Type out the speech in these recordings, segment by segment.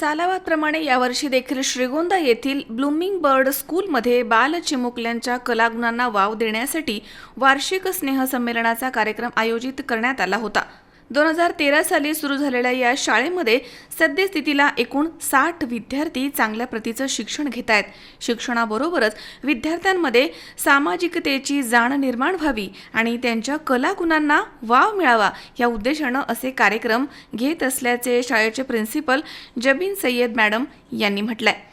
सालावाप्रमाणे यावर्षी देखील श्रीगोंदा येथील ब्लूमिंग बर्ड स्कूलमध्ये बाल चिमुकल्यांच्या कलागुणांना वाव देण्यासाठी वार्षिक स्नेहसंमेलनाचा कार्यक्रम आयोजित करण्यात आला होता. दोन हजार तेरा साली सुरू झालेल्या या शाळेमध्ये सद्यस्थितीला एकूण साठ विद्यार्थी चांगल्या प्रतीचं शिक्षण घेत आहेत. शिक्षणाबरोबरच विद्यार्थ्यांमध्ये सामाजिकतेची जाण निर्माण व्हावी आणि त्यांच्या कलागुणांना वाव मिळावा या उद्देशानं असे कार्यक्रम घेत असल्याचे शाळेचे प्रिन्सिपल जबीन सय्यद मॅडम यांनी म्हटलंय.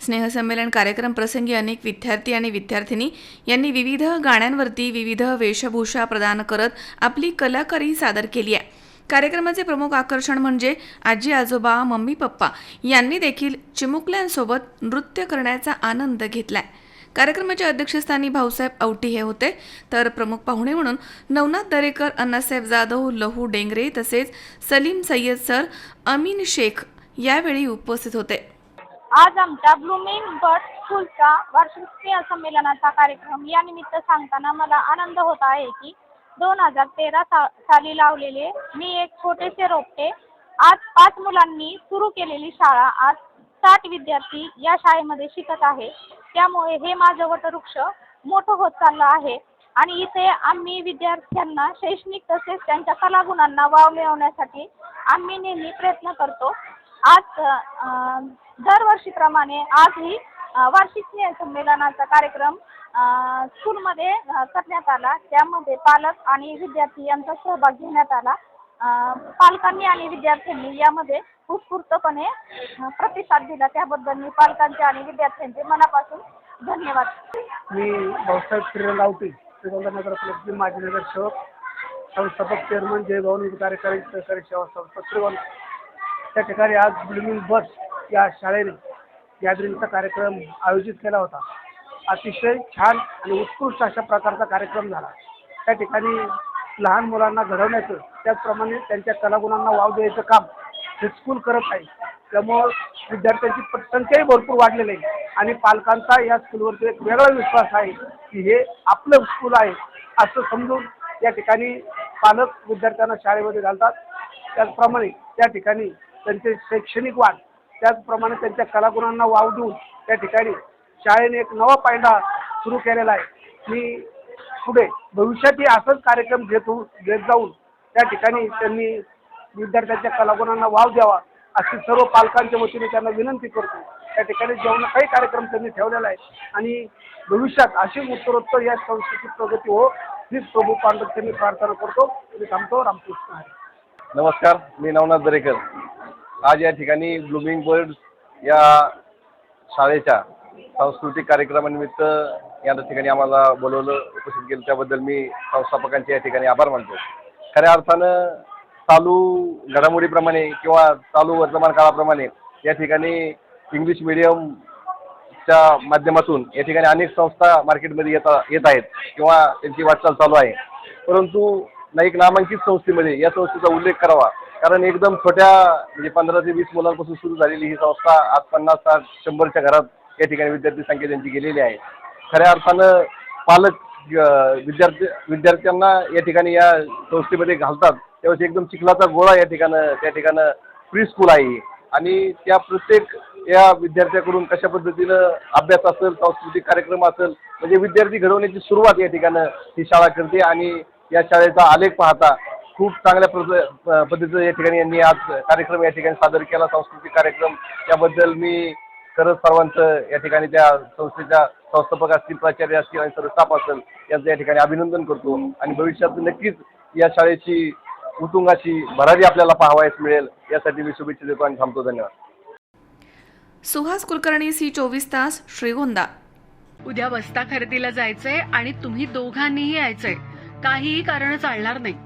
स्नेहसंमेलन कार्यक्रम प्रसंगी अनेक विद्यार्थी आणि विद्यार्थिनी यांनी विविध गाण्यांवरती विविध वेशभूषा प्रदान करत आपली कलाकारी सादर केली आहे. कार्यक्रमाचे प्रमुख आकर्षण म्हणजे आजी आजोबा मम्मी पप्पा यांनी देखील चिमुकल्यांसोबत नृत्य करण्याचा आनंद घेतलाय. कार्यक्रमाच्या अध्यक्षस्थानी भाऊसाहेब औटी हे होते. तर प्रमुख पाहुणे म्हणून नवनाथ दरेकर अण्णासाहेब जाधव लहू डेंगरे तसेच सलीम सय्यद सर अमीन शेख यावेळी उपस्थित होते. आज आमच्या ब्लूमिंग बर्ड स्कूलचा वार्षिक स्नेह संमेलनाचा कार्यक्रम या निमित्त सांगताना मला आनंद होत आहे की दोन हजार तेरा सा साली लावलेले मी एक छोटेसे रोपटे आज पाच मुलांनी सुरू केलेली शाळा आज साठ विद्यार्थी या शाळेमध्ये शिकत आहे. त्यामुळे हे माझं वटवृक्ष मोठं होत चाललं आहे आणि इथे आम्ही विद्यार्थ्यांना शैक्षणिक तसेच त्यांच्या कलागुणांना वाव मिळवण्यासाठी आम्ही नेहमी प्रयत्न करतो. आज दरवर्षीप्रमाणे आजही वार्षिक स्नेह संमेलनाचा कार्यक्रम स्कूलमध्ये करण्यात आला. त्यामध्ये पालक आणि विद्यार्थी यांचा सहभाग घेण्यात आला. पालकांनी आणि विद्यार्थ्यांनी यामध्ये उत्स्फूर्तपणे प्रतिसाद दिला. त्याबद्दल मी पालकांचे आणि विद्यार्थ्यांचे मनापासून धन्यवाद. मी भाऊसाहेब श्रीराम आवटी श्रीगोंदा उपलब्ध परिषद माजी नगरसेवक संस्थापक चेअरमन जयभवन कार्यकारी सहकारी सेवा संस्था श्रीगोंदा. त्या ठिकाणी आज ब्लुमिंग बस या शाळेने गॅदरिंगचा कार्यक्रम आयोजित केला होता. अतिशय छान आणि उत्कृष्ट अशा प्रकारचा कार्यक्रम झाला. त्या ठिकाणी लहान मुलांना घडवण्याचं त्याचप्रमाणे त्यांच्या कलागुणांना वाव द्यायचं काम हे स्कूल करत आहे. त्यामुळं विद्यार्थ्यांची संख्याही भरपूर वाढलेली आहे. आणि पालकांचा या स्कूलवरती एक वेगळा विश्वास आहे की हे आपलं स्कूल आहे असं समजून या ठिकाणी पालक विद्यार्थ्यांना शाळेमध्ये घालतात. त्याचप्रमाणे त्या ठिकाणी त्यांचे शैक्षणिक वाढ त्याचप्रमाणे त्यांच्या कलागुणांना वाव देऊन त्या ठिकाणी शाळेने एक नवा पायंडा सुरू केलेला आहे. मी पुढे भविष्यातही असंच कार्यक्रम घेत घेत जाऊन त्या ठिकाणी त्यांनी विद्यार्थ्यांच्या कलागुणांना वाव द्यावा अशी सर्व पालकांच्या वतीने त्यांना विनंती करतो. त्या ठिकाणी जेवण काही कार्यक्रम त्यांनी ठेवलेला आहे. आणि भविष्यात अशी उत्तरोत्तर या संस्थेची प्रगती हो हीच प्रभू पांडव त्यांनी प्रार्थना करतो. मी थांबतो. रामकृष्ण हरी. नमस्कार. मी नवनाथ दरेकर. आज या ठिकाणी ब्लूमिंग बर्ड या शाळेच्या सांस्कृतिक कार्यक्रमानिमित्त या ठिकाणी आम्हाला बोलवलं उपस्थित केलं. त्याबद्दल मी संस्थापकांचे या ठिकाणी आभार मानतो. खऱ्या अर्थानं चालू घडामोडीप्रमाणे किंवा चालू वर्तमान काळाप्रमाणे या ठिकाणी इंग्लिश मिडियमच्या माध्यमातून या ठिकाणी अनेक संस्था मार्केटमध्ये येता येत आहेत किंवा त्यांची वाटचाल चालू आहे. परंतु ना एक नामांकित संस्थेमध्ये या संस्थेचा उल्लेख करावा कारण एकदम छोट्या म्हणजे पंधरा ते वीस मुलांपासून सुरू झालेली ही संस्था आज पन्नास साठ शंभरच्या घरात या ठिकाणी विद्यार्थी संख्या त्यांची गेलेली आहे. खऱ्या अर्थानं पालक विद्यार्थी विद्यार्थ्यांना या ठिकाणी या संस्थेमध्ये घालतात. त्यावेळेस एकदम चिखलाचा गोळा या ठिकाणं त्या ठिकाणं प्री स्कूल आहे. आणि त्या प्रत्येक या विद्यार्थ्याकडून कशा पद्धतीनं अभ्यास असेल सांस्कृतिक कार्यक्रम असेल म्हणजे विद्यार्थी घडवण्याची सुरुवात या ठिकाणं ही शाळा करते आणि या शाळेचा आलेख पाहता खूप चांगल्या पद्ध- पद्धतीचं या ठिकाणी यांनी आज कार्यक्रम या ठिकाणी सादर केला सांस्कृतिक कार्यक्रम. त्याबद्दल मी खरंच सर्वांचं या ठिकाणी त्या संस्थेच्या संस्थापक असतील प्राचार्य असतील आणि सर्व स्टाफ असेल यांचं या ठिकाणी अभिनंदन करतो. आणि भविष्यात नक्कीच या शाळेची उतुंगाची भरारी आपल्याला पाहावयास मिळेल. यासाठी मी शुभेच्छा देतो आणि थांबतो. धन्यवाद. सुहास कुलकर्णी सी चोवीस तास श्रीगोंदा. उद्या बस्ता खरेदीला जायचंय आणि तुम्ही दोघांनीही यायचंय. काहीही कारण चालणार नाही.